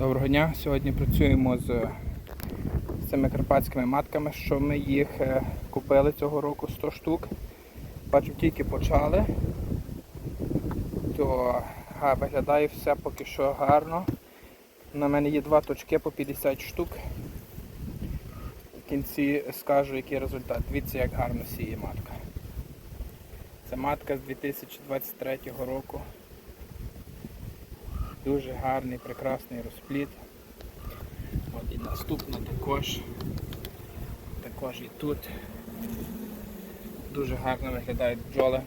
Доброго дня. Сьогодні працюємо з цими карпатськими матками, що ми їх е, купили цього року 100 штук. Бачу, тільки почали, то виглядає все поки що гарно. На мене є два точки по 50 штук. В кінці скажу, який результат. Дивіться, як гарно сіє матка. Це матка з 2023 року. Дуже гарний, прекрасний розпліт. От і наступна також. Також і тут. Дуже гарно виглядають бджоли.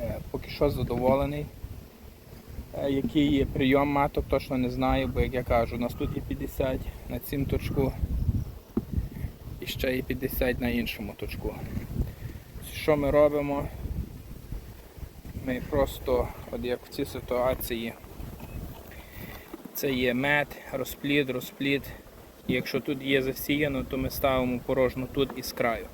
Е, Поки що задоволений. Е, Який є прийом маток, точно не знаю, бо як я кажу, у нас тут є 50 на цім точку і ще є 50 на іншому точку. Що ми робимо? Ми просто, от як в цій ситуації, це є мед, розплід, розплід. І якщо тут є засіяно, то ми ставимо порожну тут і з краю.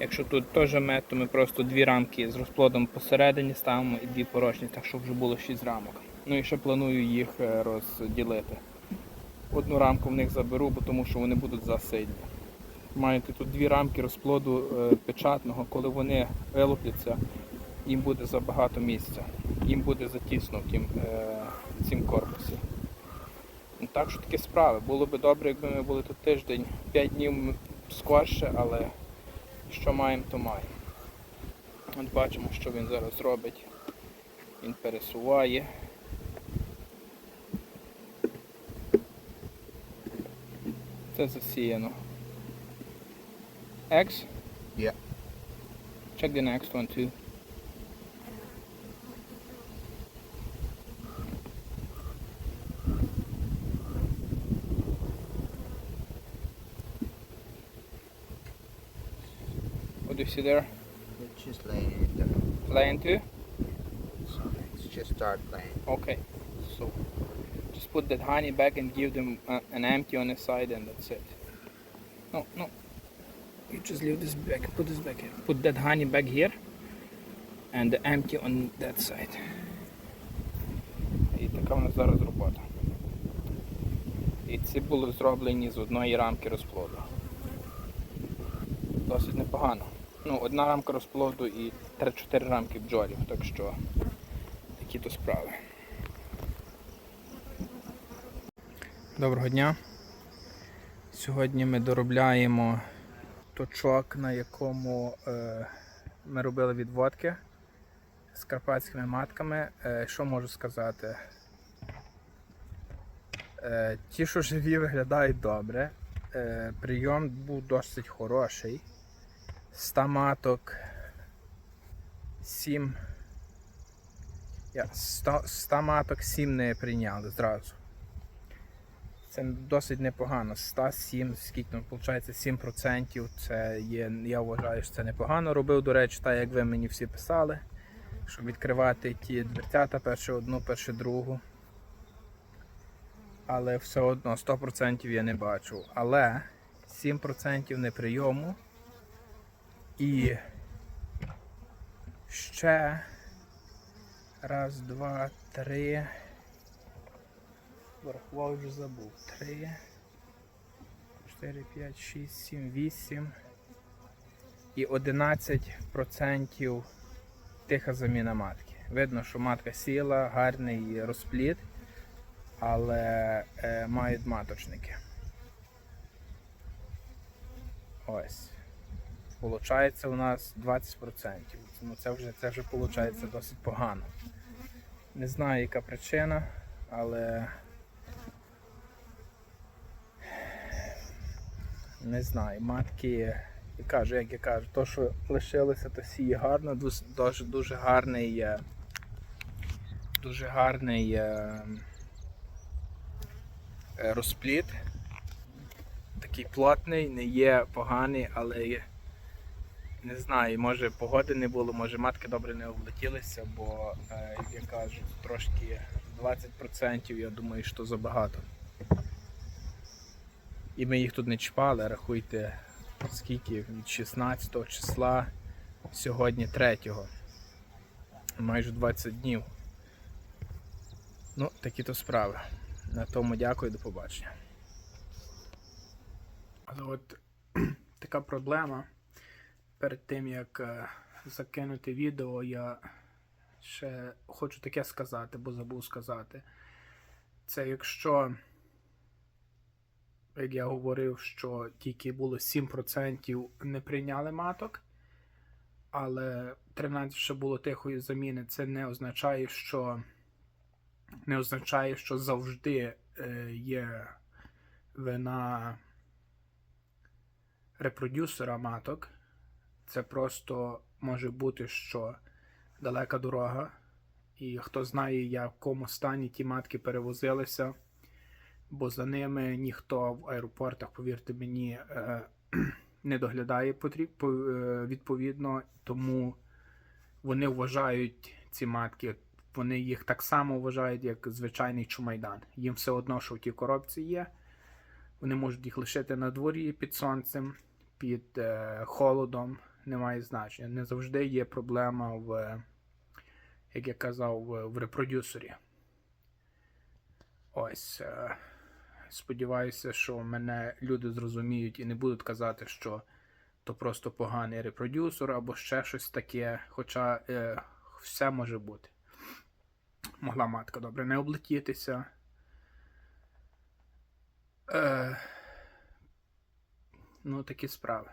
Якщо тут теж мед, то ми просто дві рамки з розплодом посередині ставимо і дві порожні, так щоб вже було 6 рамок. Ну і ще планую їх е, розділити. Одну рамку в них заберу, бо тому що вони будуть засильні. Маєте тут дві рамки розплоду е, печатного, коли вони вилупляться, їм буде забагато місця, їм буде затісно в тім, е, в цім корпусі. Ну, так що такі справи. Було би добре, якби ми були тут тиждень, 5 днів скорше, але що маємо, то маємо. От бачимо, що він зараз робить. Він пересуває. Це засіяно. X? Yeah. Check the next one too. What do you see there? It's just laying it down. Line two? So it's just start laying. Okay. So just put that honey back and give them uh, an empty on the side and that's it. No, no. You just leave this back. Put this back here. Put that honey back here and the empty on that side. І така в нас зараз робота. І ці були зроблені з одної рамки розплоду. Досить непогано. Ну, одна рамка розплоду і 3-4 рамки бджолів, так що такі то справи. Доброго дня. Сьогодні ми доробляємо точок, на якому е, ми робили відводки з карпатськими матками. Е, що можу сказати? Е, ті, що живі, виглядають добре. Е, прийом був досить хороший. 100 маток 7 я 100, 100 маток 7 не прийняли зразу. Це досить непогано. 107, скільки там виходить 7%. Це є, я вважаю, що це непогано. Робив, до речі, так як ви мені всі писали, щоб відкривати ті дверцята, першу одну, першу другу. Але все одно 100% я не бачу. Але 7% не прийому. І ще раз, два, три. Порахував вже забув. Три, чотири, п'ять, шість, сім, вісім. І 11% тиха заміна матки. Видно, що матка сіла, гарний розплід, але е, мають маточники. Ось. Получається у нас 20%. Ну це вже це вже виходить досить погано. Не знаю, яка причина, але не знаю, матки, я кажу, як я кажу, то, що лишилося, то сіє гарно, дуже, дуже, гарний, дуже гарний е, е. Такий плотний, не є поганий, але є- не знаю, може погоди не було, може матки добре не облетілися, бо, е, як я кажу, трошки 20% я думаю, що забагато. І ми їх тут не чіпали, рахуйте, скільки від 16 числа, сьогодні 3. Майже 20 днів. Ну, такі то справи. На тому дякую, до побачення. Але от така проблема. Перед тим як е, закинути відео, я ще хочу таке сказати, бо забув сказати. Це якщо, як я говорив, що тільки було 7% не прийняли маток, але 13 ще було тихої заміни, це не означає, що не означає, що завжди е, є вина репродюсера маток. Це просто може бути, що далека дорога, і хто знає, в якому стані ті матки перевозилися, бо за ними ніхто в аеропортах, повірте мені, е, не доглядає е, відповідно, тому вони вважають ці матки, вони їх так само вважають, як звичайний чумайдан. Їм все одно, що в тій коробці є. Вони можуть їх лишити на дворі під сонцем, під е, холодом, немає значення. Не завжди є проблема в, як я казав, в, в репродюсері. Ось. Е, сподіваюся, що мене люди зрозуміють і не будуть казати, що то просто поганий репродюсер або ще щось таке. Хоча е, все може бути. Могла матка добре не облетітися. Е, ну, такі справи.